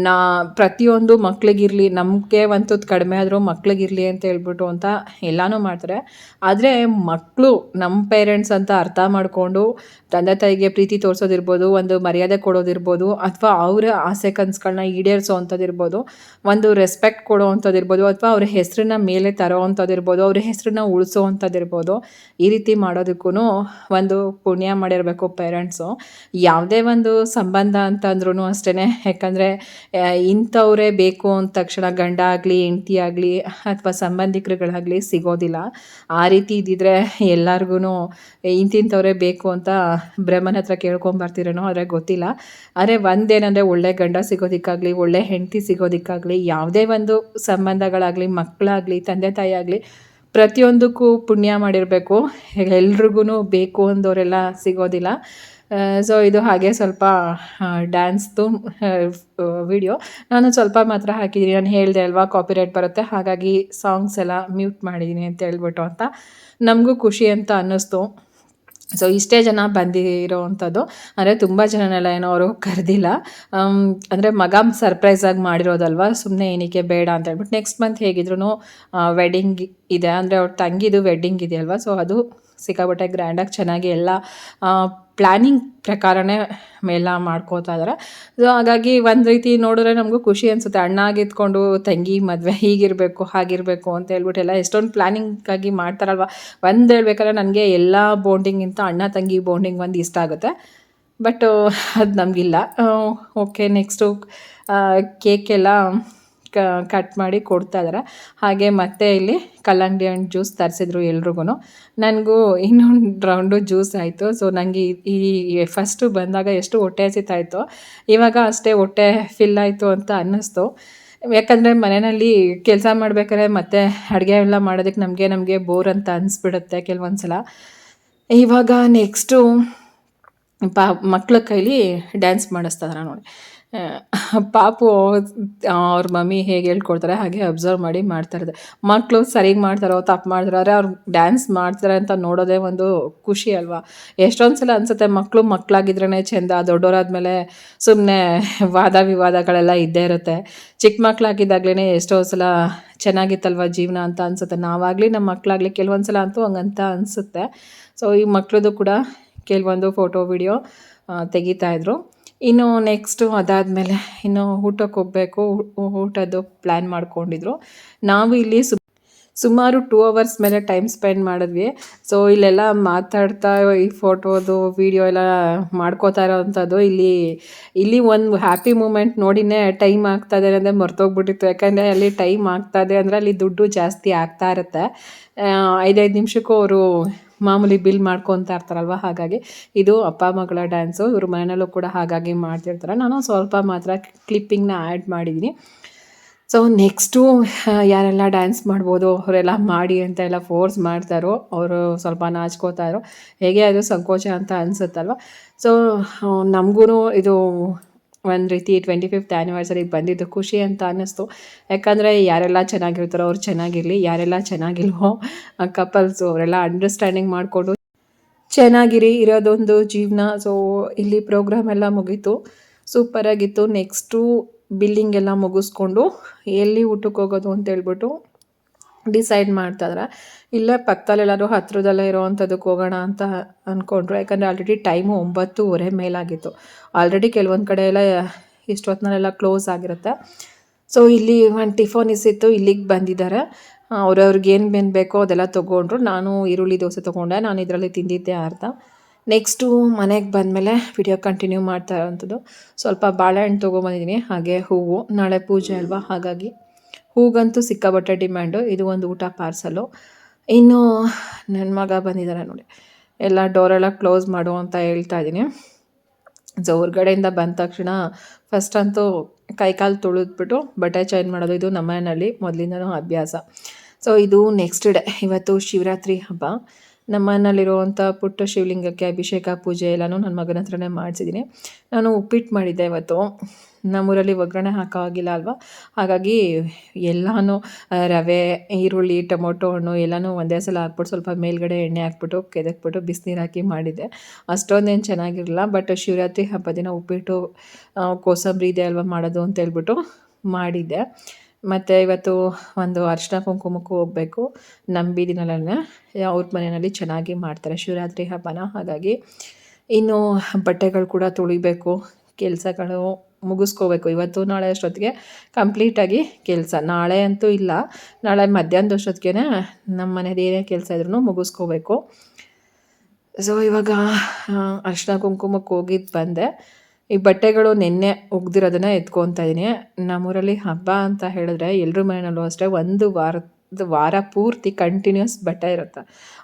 Speaker 1: ನಾ ಪ್ರತಿಯೊಂದು ಮಕ್ಳಿಗಿರಲಿ, ನಮಗೆ ಒಂಥದ್ದು ಕಡಿಮೆ ಆದರೂ ಮಕ್ಳಿಗಿರಲಿ ಅಂತ ಹೇಳ್ಬಿಟ್ಟು ಅಂತ ಎಲ್ಲನೂ ಮಾಡ್ತಾರೆ. ಆದರೆ ಮಕ್ಕಳು ನಮ್ಮ ಪೇರೆಂಟ್ಸ್ ಅಂತ ಅರ್ಥ ಮಾಡಿಕೊಂಡು ತಂದೆ ತಾಯಿಗೆ ಪ್ರೀತಿ ತೋರಿಸೋದಿರ್ಬೋದು, ಒಂದು ಮರ್ಯಾದೆ ಕೊಡೋದಿರ್ಬೋದು, ಅಥವಾ ಅವರ ಆಸೆ ಕನಸುಗಳನ್ನ ಈಡೇರಿಸೋ ಅಂಥದ್ದಿರ್ಬೋದು ಒಂದು ರೆಸ್ಪೆಕ್ಟ್ ಕೊಡೋ ಅಂಥದ್ದಿರ್ಬೋದು ಅಥವಾ ಅವ್ರ ಹೆಸರನ್ನ ಮೇಲೆ ತರೋ ಅಂಥದ್ದಿರ್ಬೋದು ಅವ್ರ ಹೆಸರನ್ನ ಉಳಿಸೋ ಅಂಥದ್ದಿರ್ಬೋದು ಈ ರೀತಿ ಮಾಡೋದಕ್ಕೂ ಒಂದು ಪುಣ್ಯ ಮಾಡಿರಬೇಕು ಪೇರೆಂಟ್ಸು ಯಾವುದೇ ಒಂದು ಸಂಬಂಧ ಅಂತಂದ್ರೂ ಅಷ್ಟೇ ಯಾಕಂದರೆ ಇಂಥವರೇ ಬೇಕು ಅಂದ ತಕ್ಷಣ ಗಂಡ ಆಗಲಿ, ಹೆಂಡ್ತಿ ಆಗಲಿ, ಅಥವಾ ಸಂಬಂಧಿಕರುಗಳಾಗಲಿ ಸಿಗೋದಿಲ್ಲ. ಆ ರೀತಿ ಇದ್ದಿದ್ರೆ ಎಲ್ಲರಿಗೂ ಇಂತಿಂಥವರೇ ಬೇಕು ಅಂತ ಬ್ರಹ್ಮನ ಹತ್ರ ಕೇಳ್ಕೊಂಬರ್ತಿರೋನೋ ಆದರೆ ಗೊತ್ತಿಲ್ಲ. ಆದರೆ ಒಂದೇನಂದರೆ ಒಳ್ಳೆ ಗಂಡ ಸಿಗೋದಕ್ಕಾಗಲಿ, ಒಳ್ಳೆ ಹೆಂಡತಿ ಸಿಗೋದಕ್ಕಾಗಲಿ, ಯಾವುದೇ ಒಂದು ಸಂಬಂಧಗಳಾಗಲಿ ಮಕ್ಕಳಾಗಲಿ ತಂದೆ ತಾಯಿ ಆಗಲಿ, ಪ್ರತಿಯೊಂದಕ್ಕೂ ಪುಣ್ಯ ಮಾಡಿರಬೇಕು. ಎಲ್ರಿಗೂ ಬೇಕು ಅಂದವರೆಲ್ಲ ಸಿಗೋದಿಲ್ಲ. ಸೊ ಇದು ಹಾಗೆ ಸ್ವಲ್ಪ ಡ್ಯಾನ್ಸ್ದು ವಿಡಿಯೋ ನಾನು ಸ್ವಲ್ಪ ಮಾತ್ರ ಹಾಕಿದ್ದೀನಿ ನಾನು ಹೇಳಿದೆ ಅಲ್ವಾ ಕಾಪಿರೈಟ್ ಬರುತ್ತೆ. ಹಾಗಾಗಿ ಸಾಂಗ್ಸ್ ಎಲ್ಲ ಮ್ಯೂಟ್ ಮಾಡಿದ್ದೀನಿ ಅಂತ ಹೇಳ್ಬಿಟ್ಟು ಅಂತ. ನಮಗೂ ಖುಷಿ ಅಂತ ಅನ್ನಿಸ್ತು. ಸೊ ಇಷ್ಟೇ ಜನ ಬಂದಿರೋ ಅಂಥದ್ದು. ಅಂದರೆ ತುಂಬ ಜನನೆಲ್ಲ ಏನೋ ಅವರು ಕರೆದಿಲ್ಲ. ಅಂದರೆ ಮಗ ಸರ್ಪ್ರೈಸಾಗಿ ಮಾಡಿರೋದಲ್ವ ಸುಮ್ಮನೆ ಏನಕ್ಕೆ ಬೇಡ ಅಂತ ಹೇಳ್ಬಿಟ್ಟು. ನೆಕ್ಸ್ಟ್ ಮಂತ್ ಹೇಗಿದ್ರು ವೆಡ್ಡಿಂಗ್ ಇದೆ. ಅಂದರೆ ಅವ್ರ ತಂಗಿದು ವೆಡ್ಡಿಂಗ್ ಇದೆಯಲ್ವ? ಸೊ ಅದು ಸಿಕ್ಕಾಪಟ್ಟೆ ಗ್ರ್ಯಾಂಡಾಗಿ ಚೆನ್ನಾಗಿ ಎಲ್ಲ ಪ್ಲ್ಯಾನಿಂಗ್ ಪ್ರಕಾರನೇ ಎಲ್ಲ ಮಾಡ್ಕೋತಾ ಇದ್ದಾರೆ ಸೊ ಹಾಗಾಗಿ ಒಂದು ರೀತಿ ನೋಡಿದ್ರೆ ನಮಗೂ ಖುಷಿ ಅನಿಸುತ್ತೆ. ಅಣ್ಣ ಆಗಿದ್ಕೊಂಡು ತಂಗಿ ಮದುವೆ ಹೀಗಿರಬೇಕು, ಹಾಗಿರಬೇಕು ಅಂತ ಹೇಳ್ಬಿಟ್ಟು ಎಲ್ಲ ಎಷ್ಟೊಂದು ಪ್ಲ್ಯಾನಿಂಗಾಗಿ ಮಾಡ್ತಾರಲ್ವ? ಒಂದು ಹೇಳ್ಬೇಕಾದ್ರೆ ನನಗೆ ಎಲ್ಲ ಬೋಂಡಿಂಗಿಂತ ಅಣ್ಣ ತಂಗಿ ಬೋಂಡಿಂಗ್ ಒಂದು ಇಷ್ಟ ಆಗುತ್ತೆ. ಬಟ್ ಅದು ನಮಗಿಲ್ಲ. ಓಕೆ ನೆಕ್ಸ್ಟು ಕೇಕ್ ಎಲ್ಲ ಕ ಕಟ್ ಮಾಡಿ ಕೊಡ್ತಾ ಇದ್ದಾರೆ ಹಾಗೆ ಮತ್ತೆ ಇಲ್ಲಿ ಕಲ್ಲಂಗಡಿ ಹಣ್ಣು ಜ್ಯೂಸ್ ತರಿಸಿದ್ರು ಎಲ್ರಿಗೂ ನನಗೂ ಇನ್ನೊಂದು ರೌಂಡು ಜ್ಯೂಸ್ ಆಯಿತು. ಸೊ ನನಗೆ ಈ ಫಸ್ಟು ಬಂದಾಗ ಎಷ್ಟು ಹೊಟ್ಟೆ ಹಸಿತಾಯಿತು ಇವಾಗ ಅಷ್ಟೇ ಹೊಟ್ಟೆ ಫಿಲ್ ಆಯಿತು ಅಂತ ಅನ್ನಿಸ್ತು. ಯಾಕಂದರೆ ಮನೆಯಲ್ಲಿ ಕೆಲಸ ಮಾಡಬೇಕಾದ್ರೆ ಮತ್ತೆ ಅಡುಗೆ ಎಲ್ಲ ಮಾಡೋದಕ್ಕೆ ನಮಗೆ ನಮಗೆ ಬೋರ್ ಅಂತ ಅನಿಸ್ಬಿಡುತ್ತೆ ಕೆಲವೊಂದು ಸಲ ಇವಾಗ ನೆಕ್ಸ್ಟು ಪಾ, ಮಕ್ಳ ಕೈಲಿ ಡ್ಯಾನ್ಸ್ ಮಾಡಿಸ್ತಾ ಇದಾರೆ ನೋಡಿ. [LAUGHS] ಪಾಪು ಅವ್ರ ಮಮ್ಮಿ ಹೇಗೆ ಹೇಳ್ಕೊಡ್ತಾರೆ ಹಾಗೆ ಅಬ್ಸರ್ವ್ ಮಾಡಿ ಮಾಡ್ತಾ ಮಕ್ಕಳು ಸರಿಗೆ ಮಾಡ್ತಾರೋ, ತಪ್ಪು ಮಾಡ್ತಾರೋ ಆದರೆ ಅವ್ರು ಡ್ಯಾನ್ಸ್ ಮಾಡ್ತಾರೆ ಅಂತ ನೋಡೋದೇ ಒಂದು ಖುಷಿ ಅಲ್ವಾ? ಎಷ್ಟೊಂದು ಸಲ ಅನ್ಸುತ್ತೆ ಮಕ್ಕಳು ಮಕ್ಕಳಾಗಿದ್ರೇ ಚೆಂದ ದೊಡ್ಡವರಾದ್ಮೇಲೆ ಸುಮ್ಮನೆ ವಾದ ವಿವಾದಗಳೆಲ್ಲ ಇದ್ದೇ ಇರುತ್ತೆ. ಚಿಕ್ಕ ಮಕ್ಕಳಾಗಿದ್ದಾಗಲೇ ಎಷ್ಟೋ ಸಲ ಚೆನ್ನಾಗಿತ್ತಲ್ವ ಜೀವನ ಅಂತ ಅನ್ಸುತ್ತೆ. ನಾವಾಗಲಿ ನಮ್ಮ ಮಕ್ಕಳಾಗಲಿ ಕೆಲವೊಂದು ಸಲ ಅಂತೂ ಹಂಗಂತ ಅನಿಸುತ್ತೆ. ಸೊ ಈ ಮಕ್ಕಳದು ಕೂಡ ಕೆಲವೊಂದು ಫೋಟೋ ವಿಡಿಯೋ ತೆಗಿತಾಯಿದ್ರು ಇನ್ನು ನೆಕ್ಸ್ಟು ಅದಾದಮೇಲೆ ಇನ್ನು ಊಟಕ್ಕೆ ಹೋಗಬೇಕು. ಊಟದ್ದು ಪ್ಲ್ಯಾನ್ ಮಾಡ್ಕೊಂಡಿದ್ರು. ನಾವು ಇಲ್ಲಿ ಸು, ಸುಮಾರು ಟೂ ಅವರ್ಸ್ ಮೇಲೆ ಟೈಮ್ ಸ್ಪೆಂಡ್ ಮಾಡಿದ್ವಿ. ಸೊ ಇಲ್ಲೆಲ್ಲ ಮಾತಾಡ್ತಾ ಈ ಫೋಟೋದು ವಿಡಿಯೋ ಎಲ್ಲ ಮಾಡ್ಕೋತಾ ಇರೋವಂಥದ್ದು ಇಲ್ಲಿ ಇಲ್ಲಿ ಒಂದು ಹ್ಯಾಪಿ ಮೂಮೆಂಟ್ ನೋಡಿನೇ ಟೈಮ್ ಆಗ್ತಾಯಿದೆ ಅಂದರೆ ಮರ್ತೋಗ್ಬಿಟ್ಟಿತ್ತು. ಯಾಕಂದರೆ ಅಲ್ಲಿ ಟೈಮ್ ಆಗ್ತಾ ಇದೆ ಅಂದರೆ ಅಲ್ಲಿ ದುಡ್ಡು ಜಾಸ್ತಿ ಆಗ್ತಾ ಇರುತ್ತೆ. ಐದೈದು ನಿಮಿಷಕ್ಕೂ ಅವರು ಮಾಮೂಲಿ ಬಿಲ್ ಮಾಡ್ಕೊತಾ ಇರ್ತಾರಲ್ವ? ಹಾಗಾಗಿ ಇದು ಅಪ್ಪ, ಮಗಳ ಡ್ಯಾನ್ಸು ಇವರು ಮನೆಯಲ್ಲೂ ಕೂಡ ಹಾಗಾಗಿ ಮಾಡ್ತಿರ್ತಾರೆ. ನಾನು ಸ್ವಲ್ಪ ಮಾತ್ರ ಕ್ಲಿಪ್ಪಿಂಗ್ನ ಆ್ಯಡ್ ಮಾಡಿದ್ದೀನಿ ಸೊ ನೆಕ್ಸ್ಟು ಯಾರೆಲ್ಲ ಡ್ಯಾನ್ಸ್ ಮಾಡ್ಬೋದು, ಅವರೆಲ್ಲ ಮಾಡಿ ಅಂತ ಎಲ್ಲ ಫೋರ್ಸ್ ಮಾಡ್ತಾರೋ, ಅವರು ಸ್ವಲ್ಪ ನಾಚ್ಕೋತಾರೋ, ಹೇಗೆ ಅದು ಸಂಕೋಚ ಅಂತ ಅನಿಸುತ್ತಲ್ವ? ಸೊ ನಮಗೂ ಇದು ಒಂದು ರೀತಿ ಟ್ವೆಂಟಿ ಫಿಫ್ತ್ ಆ್ಯನಿವರ್ಸರಿಗೆ ಬಂದಿದ್ದು ಖುಷಿ ಅಂತ ಅನ್ನಿಸ್ತು. ಯಾಕಂದರೆ ಯಾರೆಲ್ಲ ಚೆನ್ನಾಗಿರ್ತಾರೋ ಅವ್ರು ಚೆನ್ನಾಗಿರಲಿ, ಯಾರೆಲ್ಲ ಚೆನ್ನಾಗಿಲ್ವೋ ಕಪಲ್ಸು ಅವರೆಲ್ಲ ಅಂಡರ್ಸ್ಟ್ಯಾಂಡಿಂಗ್ ಮಾಡಿಕೊಂಡು ಚೆನ್ನಾಗಿರಿ ಇರೋದೊಂದು ಜೀವನ. ಸೊ ಇಲ್ಲಿ ಪ್ರೋಗ್ರಾಮ್ ಎಲ್ಲ ಮುಗೀತು. ಸೂಪರಾಗಿತ್ತು ನೆಕ್ಸ್ಟು ಬಿಲ್ಲಿಂಗ್ ಎಲ್ಲ ಮುಗಿಸ್ಕೊಂಡು ಎಲ್ಲಿ ಊಟಕ್ಕೆ ಹೋಗೋದು ಅಂತ ಹೇಳ್ಬಿಟ್ಟು ಡಿಸೈಡ್ ಮಾಡ್ತಾ ಮಾಡ್ತಾಯಿದ್ರೆ, ಇಲ್ಲೇ ಪಕ್ಕದಲ್ಲಿ ಎಲ್ಲರೂ ಹತ್ರದಲ್ಲೇ ಇರೋವಂಥದ್ದಕ್ಕೆ ಹೋಗೋಣ ಅಂತ ಅಂದ್ಕೊಂಡ್ರು ಯಾಕಂದರೆ ಆಲ್ರೆಡಿ ಟೈಮು ಒಂಬತ್ತೂವರೆ ಮೇಲಾಗಿತ್ತು. ಆಲ್ರೆಡಿ ಕೆಲವೊಂದು ಕಡೆ ಎಲ್ಲ ಇಷ್ಟೊತ್ತಿನಲ್ಲೆಲ್ಲ ಕ್ಲೋಸ್ ಆಗಿರುತ್ತೆ. ಸೊ ಇಲ್ಲಿ ಒಂದು ಟಿಫನ್ ಇತ್ತು, ಇಲ್ಲಿಗೆ ಬಂದಿದ್ದಾರೆ. ಅವ್ರವ್ರಿಗೆ ಏನು ಬೇಕೋ ಅದೆಲ್ಲ ತೊಗೊಂಡ್ರು. ನಾನು ಈರುಳ್ಳಿ ದೋಸೆ ತೊಗೊಂಡೆ. ನಾನು ಇದರಲ್ಲಿ ತಿಂದಿದ್ದೆ ಅರ್ಥ ನೆಕ್ಸ್ಟು ಮನೆಗೆ ಬಂದಮೇಲೆ ವಿಡಿಯೋ ಕಂಟಿನ್ಯೂ ಮಾಡ್ತಾ ಇರೋವಂಥದ್ದು. ಸ್ವಲ್ಪ ಬಾಳೆಹಣ್ಣು ತೊಗೊಂಬಂದಿದ್ದೀನಿ ಹಾಗೆ ಹೂವು. ನಾಳೆ ಪೂಜೆ ಅಲ್ವಾ, ಹಾಗಾಗಿ. ಹೂಗಂತೂ ಸಿಕ್ಕಾಬಟ್ಟೆ ಡಿಮ್ಯಾಂಡು. ಇದು ಒಂದು ಊಟ ಪಾರ್ಸಲು. ಇನ್ನು ನನ್ನ ಮಗ ಬಂದಿದ್ದಾರೆ ನೋಡಿ. ಎಲ್ಲ ಡೋರೆಲ್ಲ ಕ್ಲೋಸ್ ಮಾಡು ಅಂತ ಹೇಳ್ತಾ ಇದ್ದೀನಿ. ಸೊ ಹೊರ್ಗಡೆಯಿಂದ ಬಂದ ತಕ್ಷಣ ಫಸ್ಟ್ ಅಂತೂ ಕೈಕಾಲು ತುಳಿದ್ಬಿಟ್ಟು ಬಟ್ಟೆ ಚೇಂಜ್ ಮಾಡೋದು. ಇದು ನಮ್ಮ ಮನೆಯಲ್ಲಿ ಮೊದಲಿಂದನೂ ಅಭ್ಯಾಸ. ಸೊ ಇದು ನೆಕ್ಸ್ಟ್ ಡೇ ಇವತ್ತು ಶಿವರಾತ್ರಿ ಹಬ್ಬ. ನಮ್ಮ ಮನೆಯಲ್ಲಿರುವಂಥ ಪುಟ್ಟ ಶಿವಲಿಂಗಕ್ಕೆ ಅಭಿಷೇಕ, ಪೂಜೆ ಎಲ್ಲನೂ ನನ್ನ ಮಗನ ಹತ್ರನೇ ಮಾಡಿಸಿದ್ದೀನಿ. ನಾನು ಉಪ್ಪಿಟ್ಟು ಮಾಡಿದ್ದೆ ಇವತ್ತು. ನಮ್ಮೂರಲ್ಲಿ ಒಗ್ಗರಣೆ ಹಾಕೋ ಆಗಿಲ್ಲ ಅಲ್ವಾ? ಹಾಗಾಗಿ ಎಲ್ಲನೂ ರವೆ, ಈರುಳ್ಳಿ, ಟೊಮೊಟೊ ಹಣ್ಣು ಎಲ್ಲನೂ ಒಂದೇ ಸಲ ಹಾಕ್ಬಿಟ್ಟು ಸ್ವಲ್ಪ ಮೇಲ್ಗಡೆ ಎಣ್ಣೆ ಹಾಕ್ಬಿಟ್ಟು, ಕೆದಕ್ಬಿಟ್ಟು ಬಿಸಿನೀರು ಹಾಕಿ ಮಾಡಿದ್ದೆ. ಅಷ್ಟೊಂದೇನು ಚೆನ್ನಾಗಿರಲಿಲ್ಲ ಬಟ್ ಶಿವರಾತ್ರಿ ಹಬ್ಬ ದಿನ ಉಪ್ಪಿಟ್ಟು ಕೋಸಂಬರಿ ಇದೆ ಅಲ್ವಾ ಮಾಡೋದು ಅಂತ ಹೇಳ್ಬಿಟ್ಟು ಮಾಡಿದ್ದೆ. ಮತ್ತು ಇವತ್ತು ಒಂದು ಅರ್ಶಿನ ಕುಂಕುಮಕ್ಕೂ ಹೋಗಬೇಕು. ನಮ್ಮ ಬೀದಿನಲ್ಲೇ ಅವ್ರ ಮನೆಯಲ್ಲಿ ಚೆನ್ನಾಗಿ ಮಾಡ್ತಾರೆ. ಶಿವರಾತ್ರಿ ಹಬ್ಬನ. ಹಾಗಾಗಿ ಇನ್ನು ಬಟ್ಟೆಗಳು ಕೂಡ ತೊಳಿಬೇಕು. ಕೆಲಸಗಳು ಮುಗಿಸ್ಕೋಬೇಕು. ಇವತ್ತು, ನಾಳೆ ಅಷ್ಟೊತ್ತಿಗೆ ಕಂಪ್ಲೀಟಾಗಿ ಕೆಲಸ. ನಾಳೆ ಅಂತೂ ಇಲ್ಲ. ನಾಳೆ ಮಧ್ಯಾಹ್ನದ ಅಷ್ಟೊತ್ತಿಗೆ ನಮ್ಮ ಮನೇದು ಏನೇ ಕೆಲಸ ಇದ್ರೂ ಮುಗಿಸ್ಕೋಬೇಕು. ಸೊ ಇವಾಗ ಅರ್ಶಿನ ಕುಂಕುಮಕ್ಕೆ ಹೋಗಿದ್ದು ಬಂದೆ. ಈ ಬಟ್ಟೆಗಳು ನೆನ್ನೆ ಒಗ್ದಿರೋದನ್ನ ಎತ್ಕೊತಾ ಇದ್ದೀನಿ ನಮ್ಮೂರಲ್ಲಿ ಹಬ್ಬ ಅಂತ ಹೇಳಿದ್ರೆ ಎಲ್ಲರ ಮನೆಯಲ್ಲೂ ಅಷ್ಟೇ ಒಂದು ವಾರದ, ವಾರ ಪೂರ್ತಿ ಕಂಟಿನ್ಯೂಸ್ ಬಟ್ಟೆ ಇರುತ್ತೆ.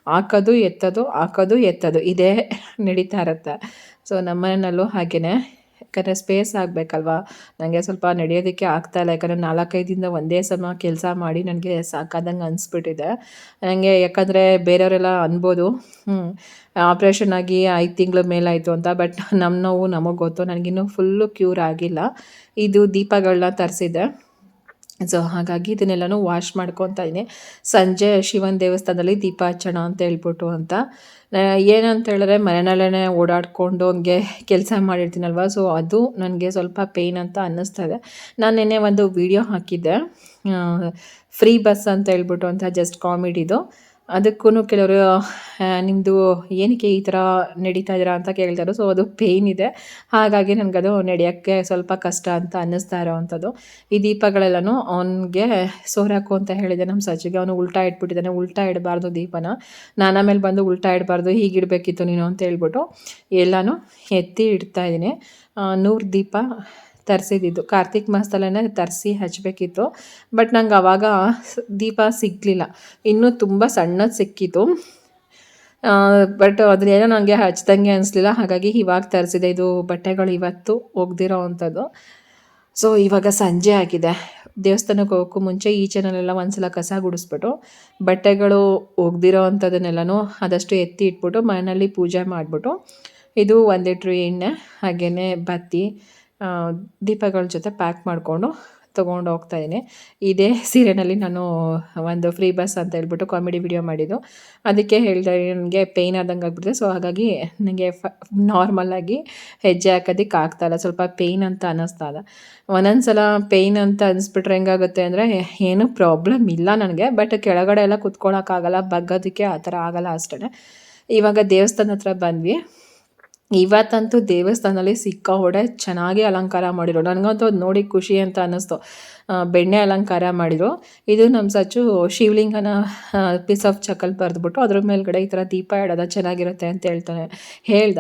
Speaker 1: ಹಾಕೋದು, ಎತ್ತೋದು ಹಾಕೋದು, ಎತ್ತೋದು. ಇದೇ ನಡೀತಾ ಇರುತ್ತೆ. ಸೊ ನಮ್ಮ ಮನೆಯಲ್ಲೂ ಹಾಗೆಯೇ ಯಾಕಂದರೆ ಸ್ಪೇಸ್ ಆಗಬೇಕಲ್ವಾ? ನನಗೆ ಸ್ವಲ್ಪ ನಡೆಯೋದಕ್ಕೆ ಆಗ್ತಾಯಿಲ್ಲ ಯಾಕಂದರೆ ನಾಲ್ಕೈದಿಂದ ಒಂದೇ ಸಮ ಕೆಲಸ ಮಾಡಿ ನನಗೆ ಸಾಕಾದಂಗೆ ಅನಿಸ್ಬಿಟ್ಟಿದೆ. ನನಗೆ ಯಾಕಂದರೆ ಬೇರೆಯವರೆಲ್ಲ ಅನ್ಬೋದು. ಆಪರೇಷನ್ ಆಗಿ ಐದು ತಿಂಗಳ ಮೇಲಾಯಿತು ಅಂತ ಬಟ್ ನಮ್ಮ ನೋವು ನಮಗೆ ಗೊತ್ತು. ನನಗಿನ್ನೂ ಫುಲ್ಲು ಕ್ಯೂರ್ ಆಗಿಲ್ಲ. ಇದು ದೀಪಗಳನ್ನ ತರಿಸಿದ್ದೆ ಸೊ ಹಾಗಾಗಿ ಇದನ್ನೆಲ್ಲನೂ ವಾಶ್ ಮಾಡ್ಕೊತಾ ಇದ್ದೀನಿ. ಸಂಜೆ ಶಿವನ ದೇವಸ್ಥಾನದಲ್ಲಿ ದೀಪ ಹಚ್ಚೋಣ ಅಂತ ಹೇಳ್ಬಿಟ್ಟು ಅಂತ. ಏನಂತ ಹೇಳಿದ್ರೆ ಮನೆಯಲ್ಲೇ ಓಡಾಡಿಕೊಂಡು ಹಂಗೆ ಕೆಲಸ ಮಾಡಿರ್ತೀನಲ್ವ? ಸೊ ಅದು ನನಗೆ ಸ್ವಲ್ಪ ಪೇಯ್ನ್ ಅಂತ ಅನ್ನಿಸ್ತಾ ಇದೆ. ನಾನು ನಿನ್ನೆ ಒಂದು ವಿಡಿಯೋ ಹಾಕಿದ್ದೆ. ಫ್ರೀ ಬಸ್ ಅಂತ ಹೇಳ್ಬಿಟ್ಟು ಅಂತ ಜಸ್ಟ್ ಕಾಮಿಡಿದು ಅದಕ್ಕೂ ಕೆಲವರು ನಿಮ್ಮದು ಏನಕ್ಕೆ ಈ ಥರ ನಡೀತಾ ಇದ್ದೀರಾ ಅಂತ ಕೇಳ್ತಾರೆ. ಸೊ ಅದು ಪೇಯ್ನ್ ಇದೆ. ಹಾಗಾಗಿ ನನಗದು ನಡೆಯೋಕ್ಕೆ ಸ್ವಲ್ಪ ಕಷ್ಟ ಅಂತ ಅನ್ನಿಸ್ತಾ ಇರೋವಂಥದ್ದು. ಈ ದೀಪಗಳೆಲ್ಲನೂ ಅವನಿಗೆ ಸೋರಾಕು ಅಂತ ಹೇಳಿದೆ ನಮ್ಮ ಸಜ್ಜಿಗೆ. ಅವನು ಉಲ್ಟಾ ಇಟ್ಬಿಟ್ಟಿದ್ದಾನೆ. ಉಲ್ಟಾ ಇಡಬಾರ್ದು ದೀಪನ. ನಾನು ಆಮೇಲೆ ಬಂದು ಉಲ್ಟಾ ಇಡಬಾರ್ದು, ಹೀಗಿಡಬೇಕಿತ್ತು ನೀನು ಅಂತ ಹೇಳ್ಬಿಟ್ಟು ಎಲ್ಲನೂ ಎತ್ತಿ ಇಡ್ತಾ ಇದ್ದೀನಿ. ನೂರು ದೀಪ ತರಿಸಿದ್ದು ಕಾರ್ತಿಕ್ ಮಾಸದಲ್ಲೇ ತರಿಸಿ ಹಚ್ಚಬೇಕಿತ್ತು ಬಟ್ ನಂಗೆ ಆವಾಗ ದೀಪ ಸಿಗಲಿಲ್ಲ. ಇನ್ನೂ ತುಂಬ ಸಣ್ಣದು ಸಿಕ್ಕಿತ್ತು. ಬಟ್ ಅದನ್ನೇನೋ ನನಗೆ ಹಚ್ಚಿದಂಗೆ ಅನಿಸ್ಲಿಲ್ಲ. ಹಾಗಾಗಿ ಇವಾಗ ತರಿಸಿದೆ. ಇದು ಬಟ್ಟೆಗಳು ಇವತ್ತು ಒಗ್ದಿರೋ ಅಂಥದ್ದು. ಸೊ ಇವಾಗ ಸಂಜೆ ಆಗಿದೆ. ದೇವಸ್ಥಾನಕ್ಕೆ ಹೋಗೋಕ್ಕೂ ಮುಂಚೆ ಈಚೆನಲ್ಲೆಲ್ಲ ಒಂದು ಸಲ ಕಸ ಗುಡಿಸ್ಬಿಟ್ಟು ಬಟ್ಟೆಗಳು ಒಗ್ದಿರೋ ಅಂಥದ್ದನ್ನೆಲ್ಲನೂ ಆದಷ್ಟು ಎತ್ತಿ ಇಟ್ಬಿಟ್ಟು ಮನೆಯಲ್ಲಿ ಪೂಜೆ ಮಾಡಿಬಿಟ್ಟು ಇದು ಒಂದು ಲೀಟ್ರ್ ಎಣ್ಣೆ ಹಾಗೆಯೇ ಬತ್ತಿ ದೀಪಗಳ ಜೊತೆ ಪ್ಯಾಕ್ ಮಾಡಿಕೊಂಡು ತೊಗೊಂಡು ಹೋಗ್ತಾಯಿದ್ದೀನಿ ಇದೇ ಸೀರೆನಲ್ಲಿ ನಾನು ಒಂದು ಫ್ರೀ ಬಸ್ ಅಂತ ಹೇಳ್ಬಿಟ್ಟು ಕಾಮಿಡಿ ವಿಡಿಯೋ ಮಾಡಿದ್ದು. ಅದಕ್ಕೆ ಹೇಳಿದೆ ನನಗೆ ಪೇಯ್ನ್ ಆದಂಗೆ ಆಗ್ಬಿಟ್ಟಿದೆ. ಸೊ ಹಾಗಾಗಿ ನನಗೆ ಫ ನಾರ್ಮಲಾಗಿ ಹೆಜ್ಜೆ ಹಾಕೋದಕ್ಕೆ ಇಲ್ಲ. ಸ್ವಲ್ಪ ಪೇಯ್ನ್ ಅಂತ ಅನ್ನಿಸ್ತಾ ಇಲ್ಲ ಒಂದೊಂದು ಸಲ ಪೇಯ್ನ್ ಅಂತ ಅನಿಸ್ಬಿಟ್ರೆ ಹೆಂಗಾಗುತ್ತೆ ಅಂದರೆ ಏನು ಪ್ರಾಬ್ಲಮ್ ಇಲ್ಲ ನನಗೆ. ಬಟ್ ಕೆಳಗಡೆ ಎಲ್ಲ ಕುತ್ಕೊಳ್ಳೋಕ್ಕಾಗಲ್ಲ ಬಗ್ಗೋದಕ್ಕೆ ಆ ಥರ ಆಗಲ್ಲ ಅಷ್ಟೇ. ಇವಾಗ ದೇವಸ್ಥಾನ ಹತ್ರ ಬಂದ್ವಿ. ಇವತ್ತಂತೂ ದೇವಸ್ಥಾನದಲ್ಲಿ ಹೊಡೆ ಚೆನ್ನಾಗಿ ಅಲಂಕಾರ ಮಾಡಿರೋ ನನಗಂತೂ ಅದು ನೋಡಿ ಖುಷಿ ಅಂತ ಅನ್ನಿಸ್ತು. ಬೆಣ್ಣೆ ಅಲಂಕಾರ ಮಾಡಿದರು. ಇದು ನಮ್ಮ ಸಚ್ಚು ಶಿವಲಿಂಗನ ಪೀಸ್ ಆಫ್ ಚಕಲ್ ಬರೆದ್ಬಿಟ್ಟು ಅದ್ರ ಮೇಲ್ಗಡೆ ಈ ಥರ ದೀಪ ಇಡೋದ ಚೆನ್ನಾಗಿರುತ್ತೆ ಅಂತ ಹೇಳ್ತಾನೆ, ಹೇಳ್ದ.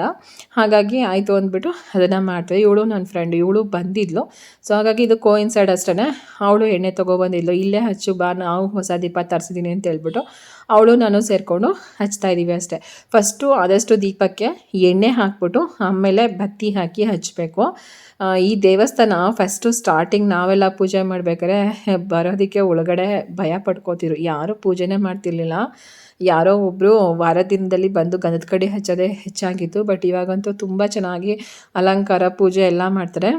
Speaker 1: ಹಾಗಾಗಿ ಆಯಿತು ಅಂದ್ಬಿಟ್ಟು ಅದನ್ನು ಮಾಡ್ತೀವಿ ಇವಳು ನನ್ನ ಫ್ರೆಂಡ್ ಇವಳು ಬಂದಿದ್ಲು. ಸೊ ಹಾಗಾಗಿ ಇದು ಕೋಯಿನ್ಸೈಡ್ ಅಷ್ಟೇ ಅವಳು ಎಣ್ಣೆ ತೊಗೊಬಂದಿದ್ಲು ಇಲ್ಲೇ ಹಚ್ಚು, ಬಾ, ನಾವು ಹೊಸ ದೀಪ ತರಿಸಿದ್ದೀನಿ ಅಂತ ಹೇಳ್ಬಿಟ್ಟು ಅವಳು ನಾನು ಸೇರಿಕೊಂಡು ಹಚ್ತಾ ಇದ್ದೀವಿ ಅಷ್ಟೇ. ಫಸ್ಟು ಆದಷ್ಟು ದೀಪಕ್ಕೆ ಎಣ್ಣೆ ಹಾಕ್ಬಿಟ್ಟು ಆಮೇಲೆ ಬತ್ತಿ ಹಾಕಿ ಹಚ್ಚಬೇಕು ಈ ದೇವಸ್ಥಾನ ಫಸ್ಟು ಸ್ಟಾರ್ಟಿಂಗ್ ನಾವೆಲ್ಲ ಪೂಜೆ ಮಾಡ್ಬೇಕಾದ್ರೆ ಬರೋದಕ್ಕೆ ಒಳಗಡೆ ಭಯ ಪಡ್ಕೋತಿದ್ರು ಯಾರೂ ಪೂಜೆನೆ ಮಾಡ್ತಿರ್ಲಿಲ್ಲ. ಯಾರೋ ಒಬ್ಬರು ವಾರ ದಿನದಲ್ಲಿ ಬಂದು ಗಂಧದ ಕಡೆ ಹಚ್ಚೋದೇ ಹೆಚ್ಚಾಗಿತ್ತು. ಬಟ್ ಇವಾಗಂತೂ ತುಂಬ ಚೆನ್ನಾಗಿ ಅಲಂಕಾರ, ಪೂಜೆ ಎಲ್ಲ ಮಾಡ್ತಾರೆ.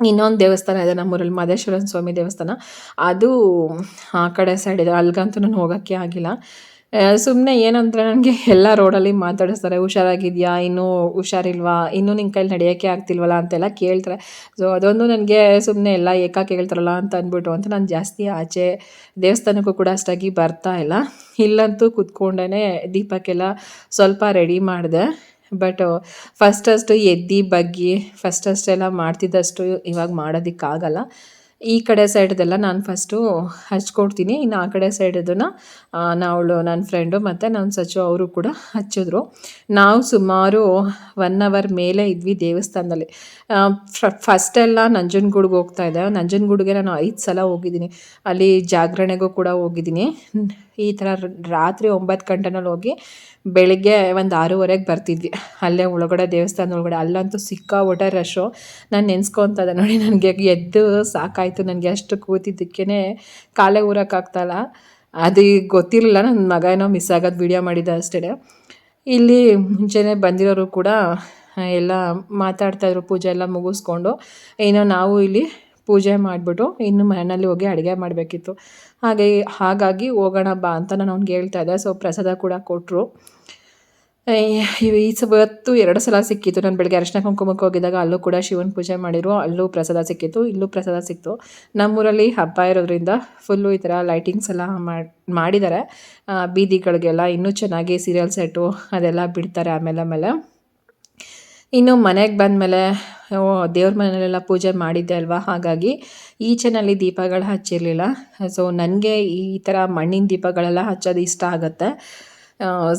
Speaker 1: ಇನ್ನೊಂದು ದೇವಸ್ಥಾನ ಇದೆ ನಮ್ಮೂರಲ್ಲಿ ಮಹದೇಶ್ವರನ ಸ್ವಾಮಿ ದೇವಸ್ಥಾನ. ಅದು ಆ ಕಡೆ ಸೈಡ್ ಇದೆ. ಅಲ್ಗಂತೂ ನಾನು ಹೋಗೋಕ್ಕೆ ಆಗಿಲ್ಲ. ಸುಮ್ಮನೆ ಏನಂದರೆ ನನಗೆ ಎಲ್ಲ ರೋಡಲ್ಲಿ ಮಾತಾಡಿಸ್ತಾರೆ, ಹುಷಾರಾಗಿದೆಯಾ? ಇನ್ನೂ ಹುಷಾರಿಲ್ವಾ? ಇನ್ನೂ ನಿನ್ನ ಕೈಲಿ ನಡೆಯೋಕ್ಕೆ ಆಗ್ತಿಲ್ವಲ್ಲ? ಅಂತೆಲ್ಲ ಕೇಳ್ತಾರೆ. ಸೊ ಅದೊಂದು ನನಗೆ ಸುಮ್ಮನೆ ಎಲ್ಲ ಏಕಾ ಕೇಳ್ತಾರಲ್ಲ ಅಂತ ಅಂದ್ಬಿಟ್ಟು ಅಂತ ನಾನು ಜಾಸ್ತಿ ಆಚೆ ದೇವಸ್ಥಾನಕ್ಕೂ ಕೂಡ ಅಷ್ಟಾಗಿ ಬರ್ತಾ ಇಲ್ಲ. ಇಲ್ಲಂತೂ ಕುತ್ಕೊಂಡೇ ದೀಪಕ್ಕೆಲ್ಲ ಸ್ವಲ್ಪ ರೆಡಿ ಮಾಡಿದೆ. ಬಟ್ ಫಸ್ಟಷ್ಟು ಎದ್ದು, ಬಗ್ಗಿ ಫಸ್ಟ್ ಅಷ್ಟೆಲ್ಲ ಮಾಡ್ತಿದ್ದಷ್ಟು ಇವಾಗ ಮಾಡೋದಕ್ಕಾಗಲ್ಲ. ಈ ಕಡೆ ಸೈಡ್ದೆಲ್ಲ ನಾನು ಫಸ್ಟು ಹಚ್ಕೊಡ್ತೀನಿ. ಇನ್ನು ಆ ಕಡೆ ಸೈಡದನ್ನು ನಾವಳು ನನ್ನ ಫ್ರೆಂಡು ಮತ್ತು ನನ್ನ ಸಚು ಅವರು ಕೂಡ ಹಚ್ಚಿದ್ರು. ನಾವು ಸುಮಾರು ಒನ್ ಅವರ್ ಮೇಲೆ ಇದ್ವಿ ದೇವಸ್ಥಾನದಲ್ಲಿ. ಫಸ್ಟೆಲ್ಲ ನಂಜನಗೂಡ್ಗೆ ಹೋಗ್ತಾ ಇದ್ದೆ. ನಂಜನಗೂಡಿಗೆ ನಾನು ಐದು ಸಲ ಹೋಗಿದ್ದೀನಿ. ಅಲ್ಲಿ ಜಾಗರಣೆಗೂ ಕೂಡ ಹೋಗಿದ್ದೀನಿ. ಈ ಥರ ರಾತ್ರಿ ಒಂಬತ್ತು ಗಂಟೆನಲ್ಲಿ ಹೋಗಿ ಬೆಳಗ್ಗೆ ಒಂದು ಆರೂವರೆಗೆ ಬರ್ತಿದ್ವಿ. ಅಲ್ಲೇ ಒಳಗಡೆ ದೇವಸ್ಥಾನ ಒಳಗಡೆ. ಅಲ್ಲಂತೂ ಸಿಕ್ಕಾಪಟ್ಟೆ ರಶ್ಶು ನಾನು ನೆನೆಸ್ಕೊತದೆ ನೋಡಿ, ನನಗೆ ಎದ್ದು ಸಾಕಾಯಿತು. ನನಗೆ ಅಷ್ಟು ಕೂತಿದ್ದಕ್ಕೇ ಕಾಲೇ ಊರಕ್ಕಾಗ್ತಲ್ಲ ಅದು ಗೊತ್ತಿರಲಿಲ್ಲ. ನನ್ನ ಮಗ ಏನೋ ಮಿಸ್ ಆಗೋದು ವಿಡಿಯೋ ಮಾಡಿದ್ದೆ ಅಷ್ಟೇ. ಇಲ್ಲಿ ಮುಂಚೆನೇ ಬಂದಿರೋರು ಕೂಡ, ಎಲ್ಲ ಮಾತಾಡ್ತಾಯಿದ್ರು ಪೂಜೆ ಎಲ್ಲ ಮುಗಿಸ್ಕೊಂಡು. ಏನೋ ನಾವು ಇಲ್ಲಿ ಪೂಜೆ ಮಾಡಿಬಿಟ್ಟು ಇನ್ನು ಮನೆಯಲ್ಲಿ ಹೋಗಿ ಅಡುಗೆ ಮಾಡಬೇಕಿತ್ತು. ಹಾಗೆ, ಹಾಗಾಗಿ ಹೋಗೋಣ ಬಾ ಅಂತ ನಾನು ಅವ್ನಿಗೆ ಹೇಳ್ತಾ ಇದ್ದೆ. ಸೊ ಪ್ರಸಾದ ಕೂಡ ಕೊಟ್ಟರು ಈ ಇವತ್ತು ಎರಡು ಸಲ ಸಿಕ್ಕಿತ್ತು ನಾನು ಬೆಳಗ್ಗೆ ಅರಿಶಿನ ಕುಂಕುಮಕ್ಕೆ ಹೋಗಿದ್ದಾಗ. ಅಲ್ಲೂ ಕೂಡ ಶಿವನ ಪೂಜೆ ಮಾಡಿದ್ರು. ಅಲ್ಲೂ ಪ್ರಸಾದ ಸಿಕ್ಕಿತ್ತು, ಇಲ್ಲೂ ಪ್ರಸಾದ ಸಿಕ್ತು. ನಮ್ಮೂರಲ್ಲಿ ಹಬ್ಬ ಇರೋದ್ರಿಂದ ಫುಲ್ಲು ಈ ಥರ ಲೈಟಿಂಗ್ಸ್ ಎಲ್ಲ ಮಾಡಿದ್ದಾರೆ. ಬೀದಿಗಳಿಗೆಲ್ಲ ಇನ್ನೂ ಚೆನ್ನಾಗಿ ಸೀರಿಯಲ್ ಸೆಟ್ಟು ಅದೆಲ್ಲ ಬಿಡ್ತಾರೆ ಆಮೇಲೆ ಆಮೇಲೆ. ಇನ್ನು ಮನೆಗೆ ಬಂದಮೇಲೆ ದೇವ್ರ ಮನೆಯಲ್ಲೆಲ್ಲ ಪೂಜೆ ಮಾಡಿದ್ದೆ ಅಲ್ವಾ? ಹಾಗಾಗಿ ಈಚೆನಲ್ಲಿ ದೀಪಗಳು ಹಚ್ಚಿರಲಿಲ್ಲ. ಸೊ, ನನಗೆ ಈ ಥರ ಮಣ್ಣಿನ ದೀಪಗಳೆಲ್ಲ ಹಚ್ಚೋದು ಇಷ್ಟ ಆಗುತ್ತೆ.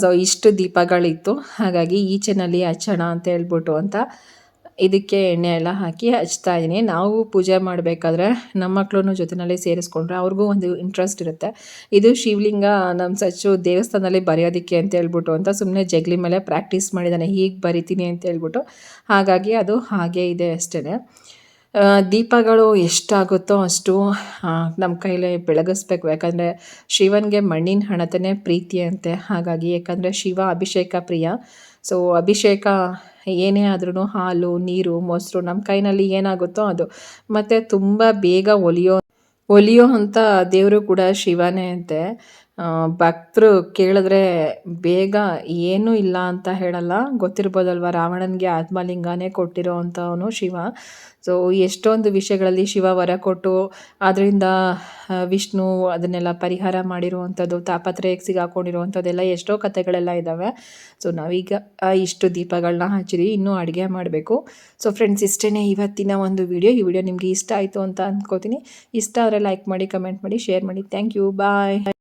Speaker 1: ಸೊ, ಇಷ್ಟು ದೀಪಗಳಿತ್ತು. ಹಾಗಾಗಿ ಈಚೆನಲ್ಲಿ ಹಚ್ಚೋಣ ಅಂತ ಹೇಳ್ಬಿಟ್ಟು ಅಂತ ಇದಕ್ಕೆ ಎಣ್ಣೆ ಎಲ್ಲ ಹಾಕಿ ಹಚ್ತಾ ಇದ್ದೀನಿ ನಾವು ಪೂಜೆ ಮಾಡಬೇಕಾದ್ರೆ ನಮ್ಮ ಮಕ್ಕಳನ್ನು ಜೊತೆಯಲ್ಲಿ ಸೇರಿಸ್ಕೊಂಡ್ರೆ ಅವ್ರಿಗೂ ಒಂದು ಇಂಟ್ರೆಸ್ಟ್ ಇರುತ್ತೆ. ಇದು ಶಿವಲಿಂಗ ನಮ್ಮ ಸಚ್ಚು ದೇವಸ್ಥಾನದಲ್ಲಿ ಬರೆಯೋದಕ್ಕೆ ಅಂತ ಹೇಳ್ಬಿಟ್ಟು ಅಂತ ಸುಮ್ಮನೆ ಜಗ್ಲಿ ಮೇಲೆ ಪ್ರಾಕ್ಟೀಸ್ ಮಾಡಿದ್ದಾನೆ ಹೀಗೆ ಬರಿತೀನಿ ಅಂತ ಹೇಳ್ಬಿಟ್ಟು. ಹಾಗಾಗಿ ಅದು ಹಾಗೇ ಇದೆ ಅಷ್ಟೇ ದೀಪಗಳು ಎಷ್ಟಾಗುತ್ತೋ ಅಷ್ಟು ನಮ್ಮ ಕೈಲೇ ಬೆಳಗಿಸ್ಬೇಕು. ಯಾಕಂದರೆ ಶಿವನಿಗೆ ಮಣ್ಣಿನ ಹಣತನೇ ಪ್ರೀತಿ ಅಂತೆ. ಹಾಗಾಗಿ ಯಾಕಂದರೆ ಶಿವ ಅಭಿಷೇಕ ಪ್ರಿಯ. ಸೊ ಅಭಿಷೇಕ ಏನೇ ಆದ್ರೂ ಹಾಲು, ನೀರು, ಮೊಸರು ನಮ್ಮ ಕೈನಲ್ಲಿ ಏನಾಗುತ್ತೋ ಅದು. ಮತ್ತು ತುಂಬ ಬೇಗ ಒಲಿಯೋ ಒಲಿಯೋ ಅಂತ ದೇವರು ಕೂಡ ಶಿವನೇ ಅಂತೆ. ಭಕ್ತರು ಕೇಳಿದ್ರೆ ಬೇಗ ಏನೂ ಇಲ್ಲ ಅಂತ ಹೇಳಲ್ಲ. ಗೊತ್ತಿರ್ಬೋದಲ್ವ? ರಾವಣನಿಗೆ ಆತ್ಮಲಿಂಗನೇ ಕೊಟ್ಟಿರೋ ಅಂಥವನು ಶಿವ. ಸೊ ಎಷ್ಟೊಂದು ವಿಷಯಗಳಲ್ಲಿ ಶಿವ ವರ ಕೊಟ್ಟು ಅದರಿಂದ ವಿಷ್ಣು ಅದನ್ನೆಲ್ಲ ಪರಿಹಾರ ಮಾಡಿರುವಂಥದ್ದು, ತಾಪತ್ರಯಕ್ಕೆ ಸಿಗಾಕೊಂಡಿರುವಂಥದ್ದೆಲ್ಲ ಎಷ್ಟೋ ಕಥೆಗಳೆಲ್ಲ ಇದ್ದಾವೆ. ಸೊ ನಾವೀಗ ಇಷ್ಟು ದೀಪಗಳನ್ನ ಹಚ್ಚಿರಿ, ಇನ್ನೂ ಅಡುಗೆ ಮಾಡಬೇಕು. ಸೊ ಫ್ರೆಂಡ್ಸ್ ಇಷ್ಟೇ ಇವತ್ತಿನ ಒಂದು ವಿಡಿಯೋ. ಈ ವಿಡಿಯೋ ನಿಮಗೆ ಇಷ್ಟ ಆಯಿತು ಅಂತ ಅಂದ್ಕೋತೀನಿ ಇಷ್ಟ ಆದರೆ ಲೈಕ್ ಮಾಡಿ ಕಮೆಂಟ್ ಮಾಡಿ ಶೇರ್ ಮಾಡಿ. Thank you bye